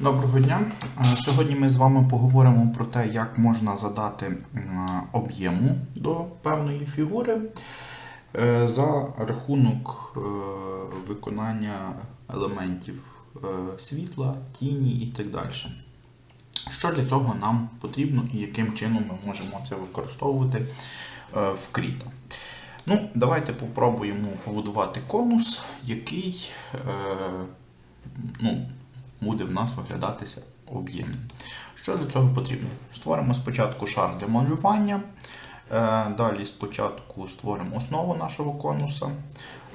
Доброго дня. Е, Сьогодні ми з вами поговоримо про те, як можна задати об'єму до певної фігури е, за рахунок е, виконання елементів світла, тіні і так далі. Що для цього нам потрібно і яким чином ми можемо це використовувати в Кріто? Ну, давайте попробуємо побудувати конус, який ну, буде в нас виглядатися об'ємним. Що для цього потрібно? Створимо спочатку шар для малювання. е, Далі спочатку створимо основу нашого конуса.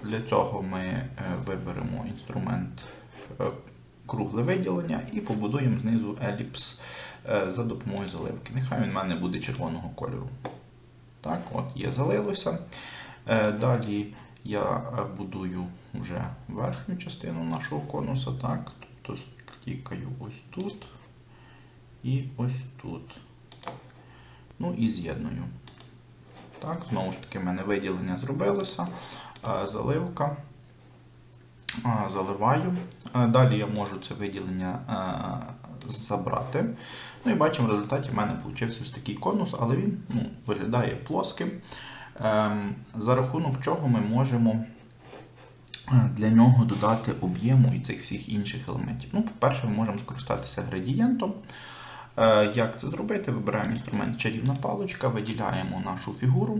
Для цього ми е, виберемо інструмент е, кругле виділення і побудуємо знизу еліпс за допомогою заливки. Нехай він в мене буде червоного кольору. Так, от є залилося. Далі я будую вже верхню частину нашого конуса. Так, тобто клікаю ось тут і ось тут. Ну і з'єдную. Так, знову ж таки, в мене виділення зробилося. Е, Заливка. Е, Заливаю. Е, Далі я можу це виділення забрати. Ну і бачимо, в результаті в мене вийшов ось такий конус, але він ну, виглядає плоским. Ем, За рахунок чого ми можемо для нього додати об'єму і цих всіх інших елементів. Ну, по-перше, ми можемо скористатися градієнтом. Е, Як це зробити? Вибираємо інструмент чарівна паличка, виділяємо нашу фігуру.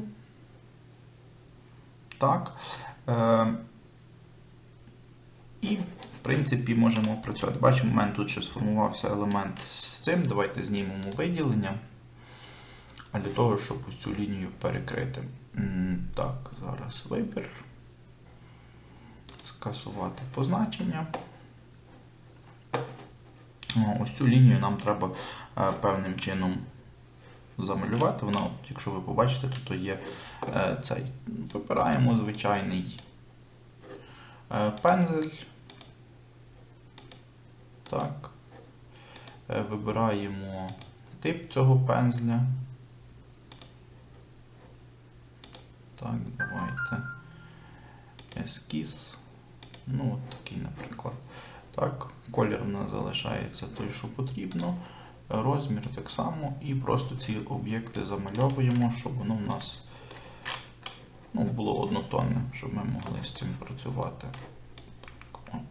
Так. Е, І, в принципі, можемо працювати. Бачимо, у мене тут ще сформувався елемент з цим. Давайте знімемо виділення. А для того, щоб ось цю лінію перекрити. Так, зараз вибір. Скасувати позначення. Ось цю лінію нам треба е, певним чином замалювати. Вона, якщо ви побачите, то, то є е, цей. Вибираємо звичайний е, пензель. Так. Вибираємо тип цього пензля. Так, давайте. Ескіз. Ну, от такий, наприклад. Так, колір у нас залишається той, що потрібно. Розмір так само. І просто ці об'єкти замальовуємо, щоб воно в нас ну, було однотонне, щоб ми могли з цим працювати. Так.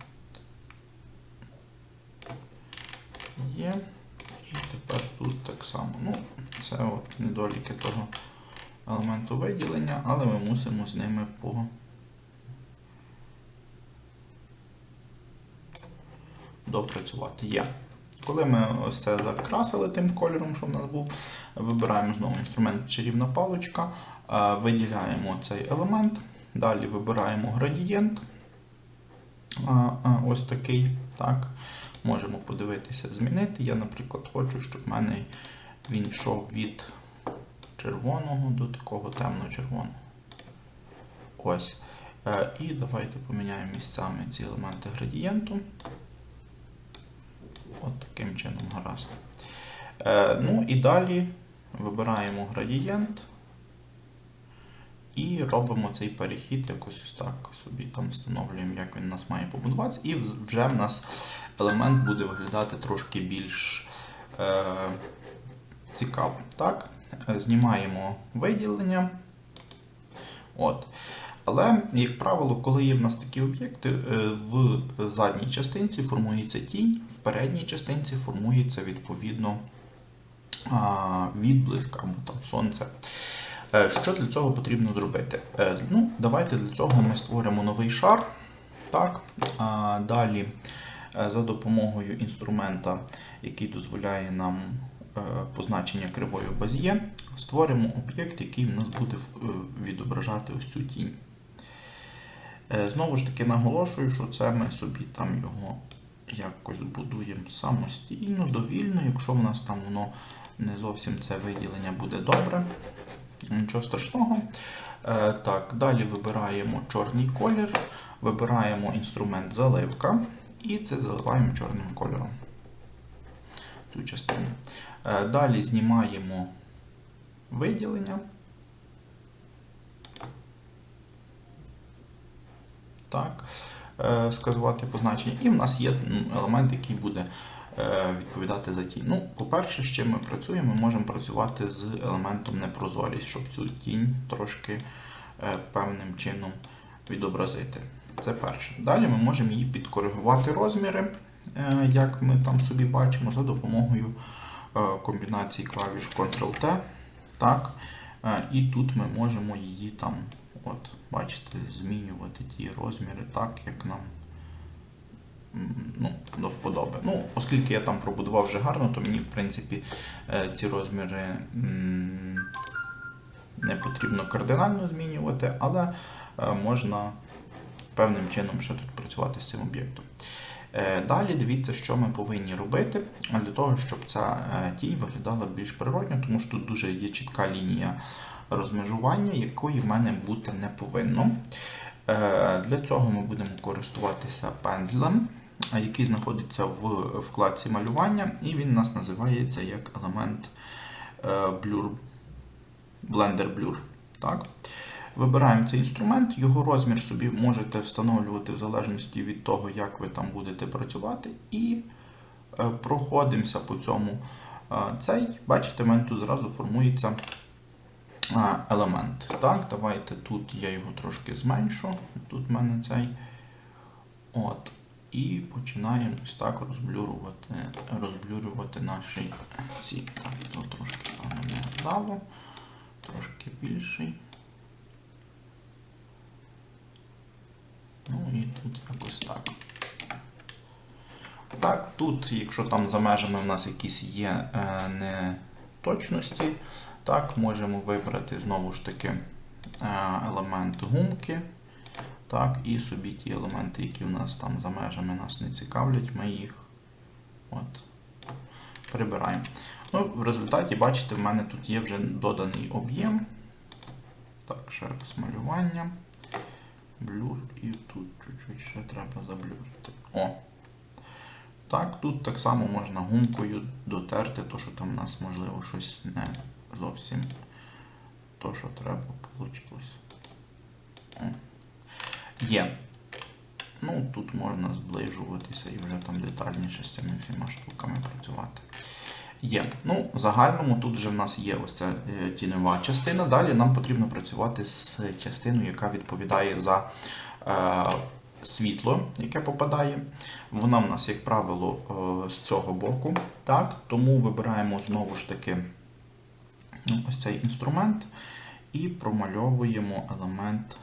Є. І тепер тут так само. Ну, це от недоліки того елементу виділення, але ми мусимо з ними по допрацювати. Є. Коли ми ось це закрасили тим кольором, що в нас був, вибираємо знову інструмент чарівна паличка, е, виділяємо цей елемент, далі вибираємо градієнт. Е, е, Ось такий. так. Можемо подивитися, змінити. Я, наприклад, хочу, щоб в мене він йшов від червоного до такого темно-червоного. Ось. І давайте поміняємо місцями ці елементи градієнту. От таким чином гаразд. Е, Ну і далі вибираємо градієнт і робимо цей перехід якось ось так. Собі там встановлюємо, як він у нас має побудуватися, і вже в нас елемент буде виглядати трошки більш е, цікаво. Так? Е, Знімаємо виділення. От. Але, як правило, коли є в нас такі об'єкти, е, в задній частинці формується тінь, в передній частинці формується відповідно відблиск або там сонце. Е, Що для цього потрібно зробити? Е, Ну, Давайте для цього ми створимо новий шар. Так? Далі, за допомогою інструмента, який дозволяє нам позначення кривою базє, створимо об'єкт, який в нас буде відображати ось цю тінь. Е, Знову ж таки наголошую, що це ми собі там його якось будуємо самостійно, довільно, якщо в нас там воно не зовсім це виділення буде добре. Нічого страшного. Е, Так, далі вибираємо чорний колір, вибираємо інструмент заливка і це заливаємо чорним кольором. Цю частину. Е, Далі знімаємо виділення. Так. е, сказати позначення, і в нас є елемент, який буде е, відповідати за тінь. Ну, по-перше, з ми працюємо, ми можемо працювати з елементом непрозорість, щоб цю тінь трошки е, певним чином відобразити. Це перше. Далі ми можемо її підкоригувати розміри, як ми там собі бачимо, за допомогою комбінації клавіш Ctrl-T. Так. І тут ми можемо її там, от, бачите, змінювати ті розміри так, як нам ну, до вподоби. Ну, оскільки я там пробудував вже гарно, то мені, в принципі, е, ці розміри не потрібно кардинально змінювати, але е, можна певним чином ще тут працювати з цим об'єктом. Е, Далі дивіться, що ми повинні робити для того, щоб ця е, тінь виглядала більш природньо, тому що тут дуже є чітка лінія розмежування, якої в мене бути не повинно. Е, Для цього ми будемо користуватися пензлем, який знаходиться в вкладці малювання, і він у нас називається як елемент Blur, Blender Blur. Так? Вибираємо цей інструмент, його розмір собі можете встановлювати в залежності від того, як ви там будете працювати, і е, проходимося по цьому. Е, Цей, бачите, в мене тут зразу формується е, елемент. Так, давайте тут я його трошки зменшу. Тут в мене цей. От. І починаємо ось так розблюрувати, розблюрувати наші ці. Так, то трошки не вдало, трошки більший. Ну і тут якось так. Так, тут, якщо там за межами в нас якісь є е, неточності, так, можемо вибрати знову ж таки е, елемент гумки. Так, і собі ті елементи, які в нас там за межами нас не цікавлять, ми їх от, прибираємо. Ну, В результаті, бачите, в мене тут є вже доданий об'єм. Так, ще раз малювання. Блюр і тут чуть-чуть ще треба заблюрити. О! Так, тут так само можна гумкою дотерти, то що там у нас можливо щось не зовсім то, що треба вийшло. Є. Ну, тут можна зближуватися і вже там детальніше з цими всіма штуками працювати. Є. Ну, в загальному тут вже в нас є ось ця е, тіньова частина. Далі нам потрібно працювати з частиною, яка відповідає за е, світло, яке попадає. Вона в нас, як правило, е, з цього боку. Так? Тому вибираємо знову ж таки ну, ось цей інструмент і промальовуємо елемент.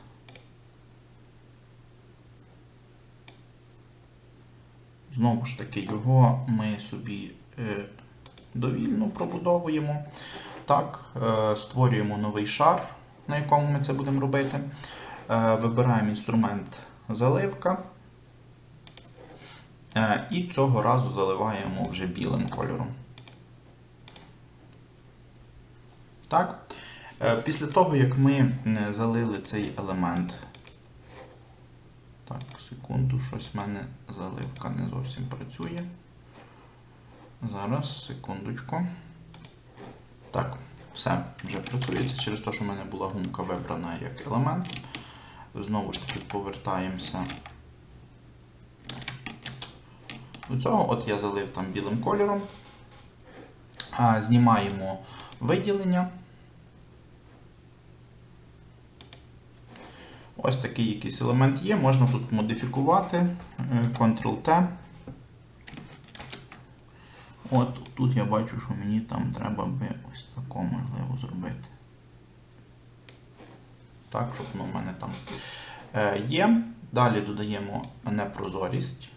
Знову ж таки, його ми собі е, довільно пробудовуємо. Так, е, створюємо новий шар, на якому ми це будемо робити. Е, вибираємо інструмент заливка. Е, і цього разу заливаємо вже білим кольором. Так. Після того, як ми залили цей елемент. Так, секунду, щось в мене заливка не зовсім працює. Зараз, секундочку. Так, все, вже працюється через те, що в мене була гумка вибрана як елемент. Знову ж таки повертаємося до цього. От я залив там білим кольором. Знімаємо виділення. Ось такий якийсь елемент є, можна тут модифікувати е, Ctrl-T. От тут я бачу, що мені там треба би ось тако можливо зробити. Так, щоб воно в мене там е, є. Далі додаємо непрозорість.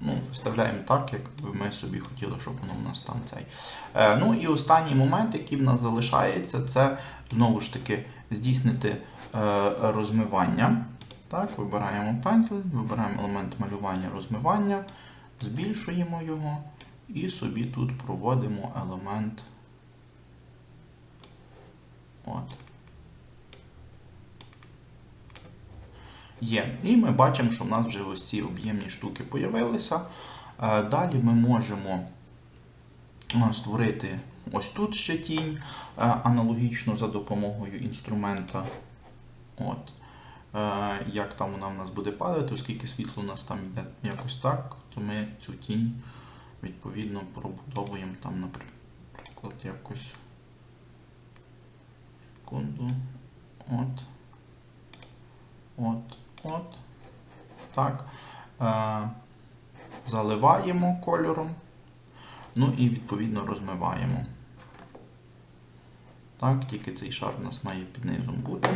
Ну, Виставляємо так, як ми собі хотіли, щоб воно в нас там цей. Е, ну і останній момент, який в нас залишається, це знову ж таки здійснити е, розмивання. Так, Вибираємо пензль, вибираємо елемент малювання розмивання, збільшуємо його і собі тут проводимо елемент. От. Є. І ми бачимо, що в нас вже ось ці об'ємні штуки з'явилися. Далі ми можемо е, створити ось тут ще тінь, е, аналогічно за допомогою інструмента. От. Е, як там вона в нас буде падати, оскільки світло у нас там йде якось так, то ми цю тінь відповідно пробудовуємо там, наприклад, якось. Секунду. От. От. От. Так. Е, заливаємо кольором. Ну і відповідно розмиваємо. Так, тільки цей шар у нас має під низом бути.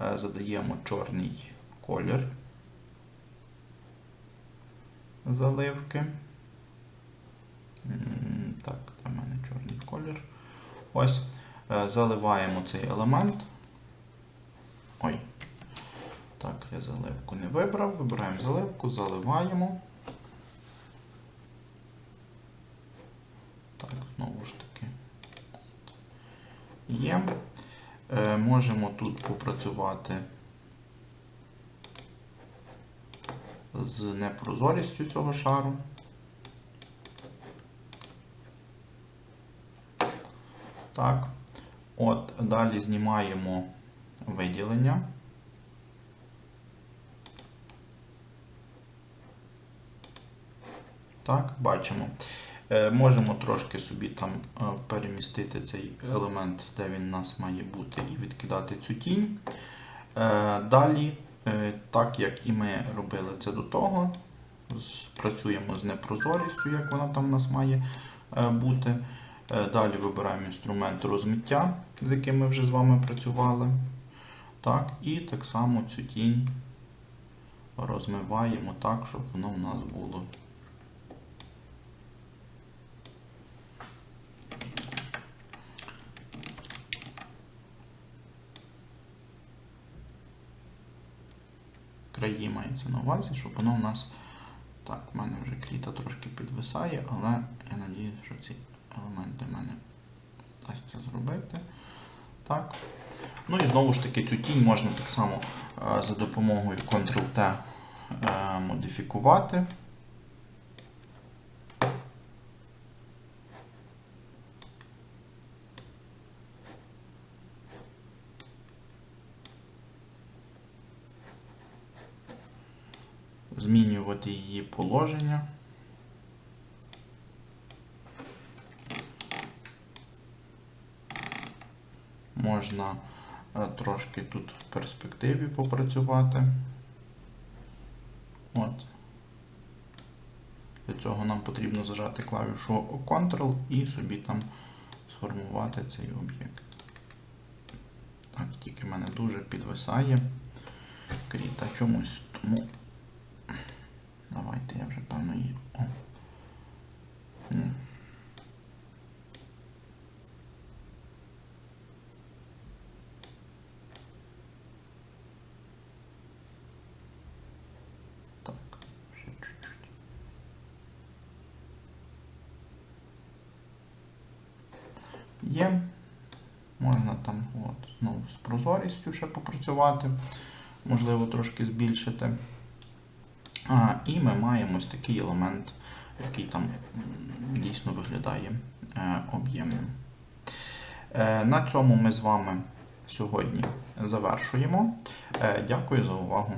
Е, Задаємо чорний колір заливки. Так, для мене чорний колір. Ось. Е, Заливаємо цей елемент. Ой. Так, я заливку не вибрав. Вибираємо заливку, заливаємо. Так, знову ж таки. От. Є. Е, можемо тут попрацювати з непрозорістю цього шару. Так. От, далі знімаємо виділення. Так, бачимо. Е, можемо трошки собі там е, перемістити цей елемент, де він у нас має бути, і відкидати цю тінь. Е, далі, так як і ми робили це до того, працюємо з непрозорістю, як вона там у нас має бути. Далі вибираємо інструмент розмиття, з яким ми вже з вами працювали. Так, і так само цю тінь розмиваємо так, щоб воно у нас було. Краї мається на увазі, щоб воно у нас. Так, в мене вже кліта трошки підвисає, але я надіюсь, що ці елементи в мене вдасться зробити. Так. Ну і знову ж таки цю тінь можна так само е, за допомогою Ctrl-T е, модифікувати. Змінювати її положення. Можна е, трошки тут в перспективі попрацювати. От. Для цього нам потрібно зажати клавішу Ctrl і собі там сформувати цей об'єкт. Так, тільки в мене дуже підвисає кріта чомусь, тому давайте я вже певно її. О. Ні. Так, ще чуть-чуть. Є. Можна там от, знову з прозорістю ще попрацювати, можливо, трошки збільшити. А, і ми маємо ось такий елемент, який там дійсно виглядає е, об'ємним. Е, на цьому ми з вами сьогодні завершуємо. Е, дякую за увагу.